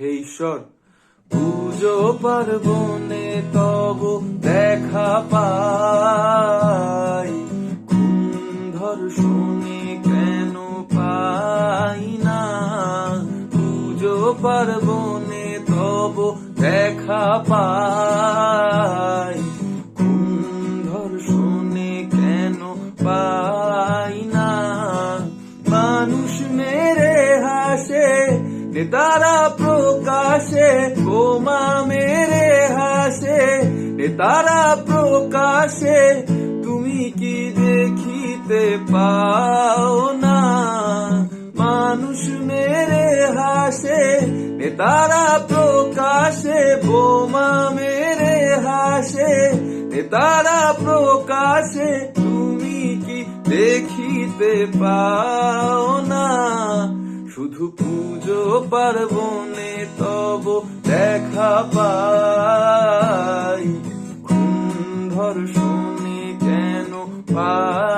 হে ঈশ্বর, পুজো পার্বণে তব দেখা পাই। খুন শুনে কেন পাই না? পুজো পার্বণে তব দেখা পাই। খুন শুনে কেন পাই না? মানুষ মেরে হাসে নেতারা প্রকাশে বোমা মেরে হাসে নেতারা প্রকাশে, তুমি কি দেখিতে পাও না? মানুষ মেরে হাসে নেতারা প্রকাশে, বোমা মেরে হাসে নেতারা প্রকাশে, তুমি কি দেখিতে পাও না? শুধু পুজো পার্বণে তব দেখা পাই। ঘুম ধর শুনে কেন পাই?